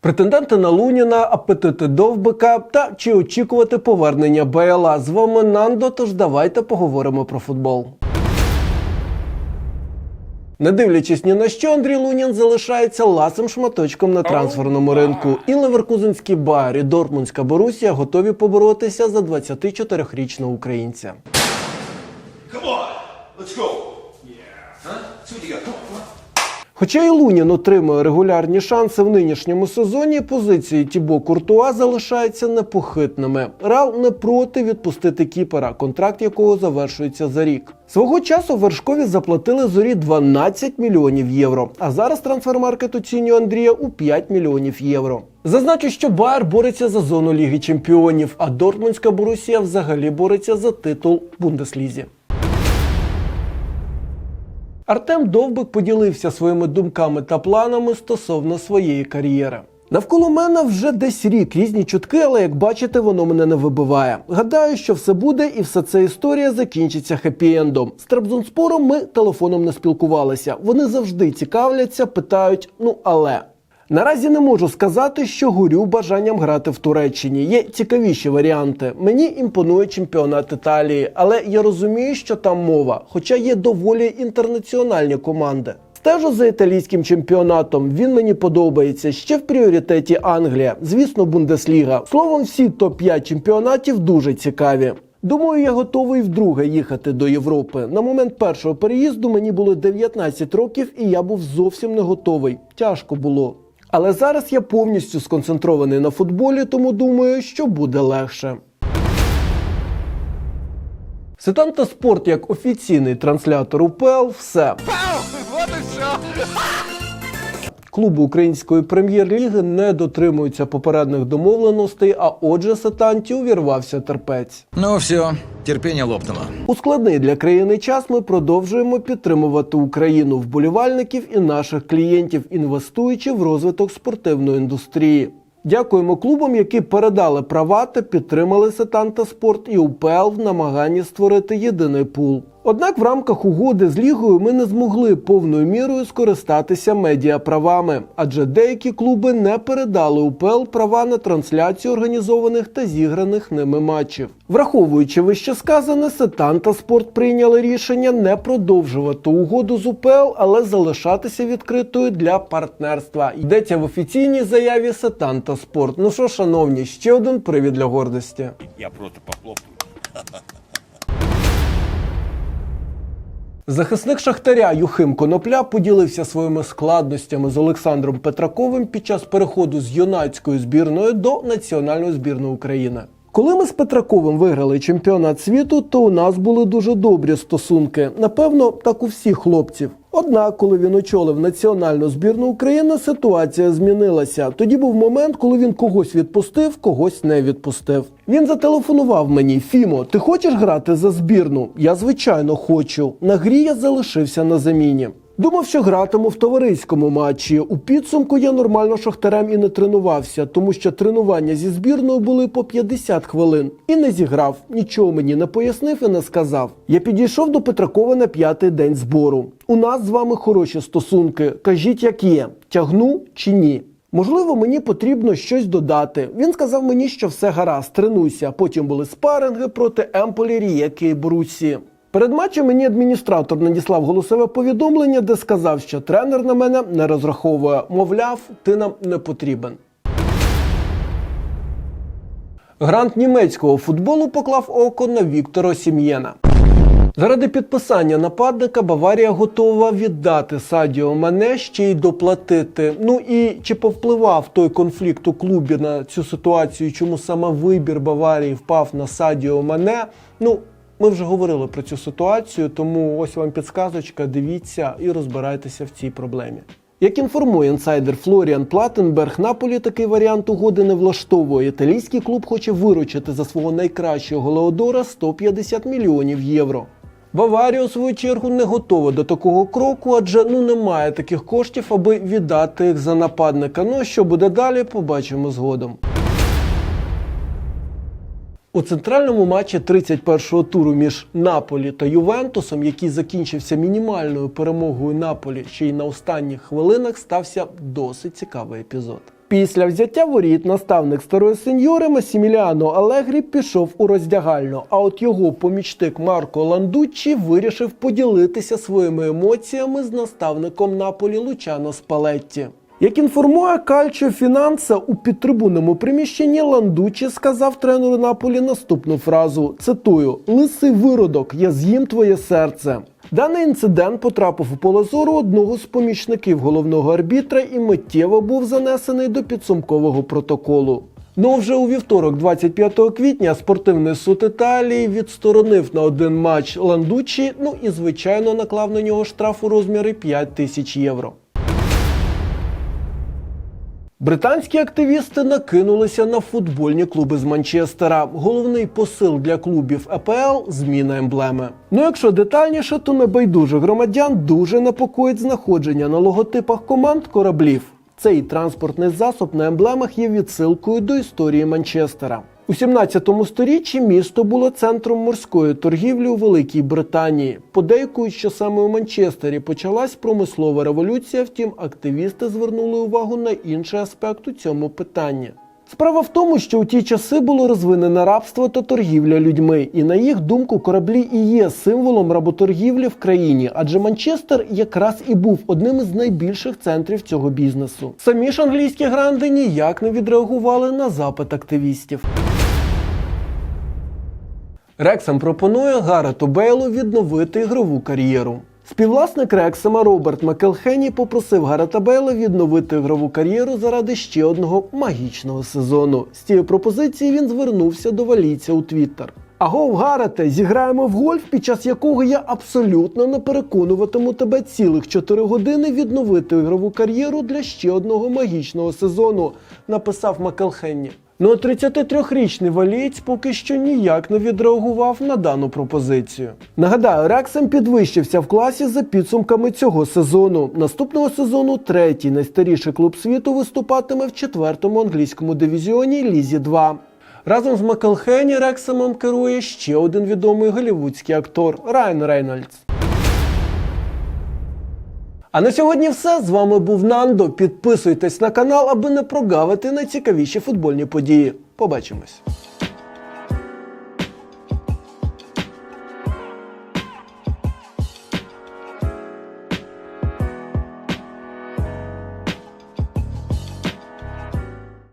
Претенденти на Луніна, апетити Довбика та чи очікувати повернення БЛА з вами Нандо. Тож давайте поговоримо про футбол. Не дивлячись ні на що, Андрій Лунін залишається ласим шматочком на трансферному ринку. І Леверкузенський Байер, і Дортмундська Борусія готові поборотися за 24-річного українця. Come on, let's go. Yeah. Huh? See what you got. Come on, come on. Хоча і Лунін отримує регулярні шанси в нинішньому сезоні, позиції Тібо Куртуа залишаються непохитними. Реал не проти відпустити кіпера, контракт якого завершується за рік. Свого часу вершкові заплатили зорі 12 мільйонів євро. А зараз трансфермаркет оцінює Андрія у 5 мільйонів євро. Зазначу, що Байер бореться за зону Ліги Чемпіонів, а Дортмундська Борусія взагалі бореться за титул Бундеслізі. Артем Довбик поділився своїми думками та планами стосовно своєї кар'єри. Навколо мене вже десь рік різні чутки, але як бачите, воно мене не вибиває. Гадаю, що все буде, і все ця історія закінчиться хеппі-ендом. З Трабзонспором ми телефоном не спілкувалися. Вони завжди цікавляться, питають: ну але. Наразі не можу сказати, що горю бажанням грати в Туреччині. Є цікавіші варіанти. Мені імпонує чемпіонат Італії, але я розумію, що там мова, хоча є доволі інтернаціональні команди. Стежу за італійським чемпіонатом. Він мені подобається. Ще в пріоритеті Англія. Звісно, Бундесліга. Словом, всі топ-5 чемпіонатів дуже цікаві. Думаю, я готовий вдруге їхати до Європи. На момент першого переїзду мені було 19 років, і я був зовсім не готовий. Тяжко було. Але зараз я повністю сконцентрований на футболі, тому думаю, що буде легше. Сетанта Спорт як офіційний транслятор УПЛ все. Клуби української прем'єр-ліги не дотримуються попередніх домовленостей, а отже, Сетанті увірвався терпець. Ну все, терпение лопнуло. У складний для країни час ми продовжуємо підтримувати Україну, вболівальників і наших клієнтів, інвестуючи в розвиток спортивної індустрії. Дякуємо клубам, які передали права та підтримали Сетанта Спорт і УПЛ в намаганні створити єдиний пул. Однак в рамках угоди з лігою ми не змогли повною мірою скористатися медіаправами, адже деякі клуби не передали УПЛ права на трансляцію організованих та зіграних ними матчів. Враховуючи вище сказане, Сетан та спорт прийняли рішення не продовжувати угоду з УПЛ, але залишатися відкритою для партнерства. Йдеться в офіційній заяві Сетан та спорт. Ну що, шановні, ще один привід для гордості. Я просто похлопаю. Захисник Шахтаря Юхим Конопля поділився своїми складностями з Олександром Петраковим під час переходу з юнацької збірної до національної збірної України. Коли ми з Петраковим виграли чемпіонат світу, то у нас були дуже добрі стосунки. Напевно, так у всіх хлопців. Однак, коли він очолив національну збірну України, ситуація змінилася. Тоді був момент, коли він когось відпустив, когось не відпустив. Він зателефонував мені: Фімо, ти хочеш грати за збірну? Я звичайно хочу. На грі я залишився на заміні. Думав, що гратиму в товариському матчі. У підсумку я нормально шахтарем і не тренувався, тому що тренування зі збірною були по 50 хвилин. І не зіграв, нічого мені не пояснив і не сказав. Я підійшов до Петракова на п'ятий день збору. У нас з вами хороші стосунки. Кажіть, як є, тягну чи ні. Можливо, мені потрібно щось додати. Він сказав мені, що все гаразд, тренуйся. Потім були спаринги проти Емполі, Рієки і Борусі. Перед матчем мені адміністратор надіслав голосове повідомлення, де сказав, що тренер на мене не розраховує. Мовляв, ти нам не потрібен. Грант німецького футболу поклав око на Віктора Сім'єна. Заради підписання нападника Баварія готова віддати Садіо Мане ще й доплатити. Ну і чи повпливав той конфлікт у клубі на цю ситуацію, чому саме вибір Баварії впав на Садіо Мане? Ну, ми вже говорили про цю ситуацію, тому ось вам підсказочка, дивіться і розбирайтеся в цій проблемі. Як інформує інсайдер Флоріан Платенберг, Наполі такий варіант угоди не влаштовує. Італійський клуб хоче виручити за свого найкращого голеодора 150 мільйонів євро. Баварія, у свою чергу, не готова до такого кроку, адже ну немає таких коштів, аби віддати їх за нападника. Ну що буде далі, побачимо згодом. У центральному матчі 31-го туру між Наполі та Ювентусом, який закінчився мінімальною перемогою Наполі ще й на останніх хвилинах, стався досить цікавий епізод. Після взяття воріт наставник старої сеньори Масіміліано Алегрі пішов у роздягальню. А от його помічник Марко Ландуччі вирішив поділитися своїми емоціями з наставником Наполі Лучано Спалетті. Як інформує Кальчо Фінанса, у підтрибунному приміщенні Ландучі сказав тренеру Наполі наступну фразу: цитую: Лисий виродок, я з'їм твоє серце. Даний інцидент потрапив у поле зору одного з помічників головного арбітра і миттєво був занесений до підсумкового протоколу. Ну вже у вівторок, 25 квітня, спортивний суд Італії відсторонив на один матч Ландучі, ну і звичайно наклав на нього штраф у розмірі 5 тисяч євро. Британські активісти накинулися на футбольні клуби з Манчестера. Головний посил для клубів АПЛ зміна емблеми. Ну якщо детальніше, то небайдужих громадян дуже непокоїть знаходження на логотипах команд кораблів. Цей транспортний засоб на емблемах є відсилкою до історії Манчестера. У 17 сторіччі місто було центром морської торгівлі у Великій Британії. Подейкують, що саме у Манчестері почалась промислова революція, втім активісти звернули увагу на інший аспект у цьому питанні. Справа в тому, що у ті часи було розвинене рабство та торгівля людьми, і на їх думку кораблі і є символом работоргівлі в країні, адже Манчестер якраз і був одним із найбільших центрів цього бізнесу. Самі ж англійські гранди ніяк не відреагували на запит активістів. Рексам пропонує Гарету Бейлу відновити ігрову кар'єру. Співвласник Рексема Роберт Макелхені попросив Гарета Бейла відновити ігрову кар'єру заради ще одного магічного сезону. З цією пропозицією він звернувся до валійця у Твіттер. Агов, Гарете, зіграємо в гольф, під час якого я абсолютно не переконуватиму тебе цілих 4 години відновити ігрову кар'єру для ще одного магічного сезону, написав Макелхенні. Ну а 33-річний валієць поки що ніяк не відреагував на дану пропозицію. Нагадаю, Рексем підвищився в класі за підсумками цього сезону. Наступного сезону третій найстаріший клуб світу виступатиме в четвертому англійському дивізіоні Лізі 2. Разом з Макелхені Рексемом керує ще один відомий голівудський актор Райан Рейнольдс. А на сьогодні все. З вами був Нандо. Підписуйтесь на канал, аби не прогавити найцікавіші футбольні події. Побачимось.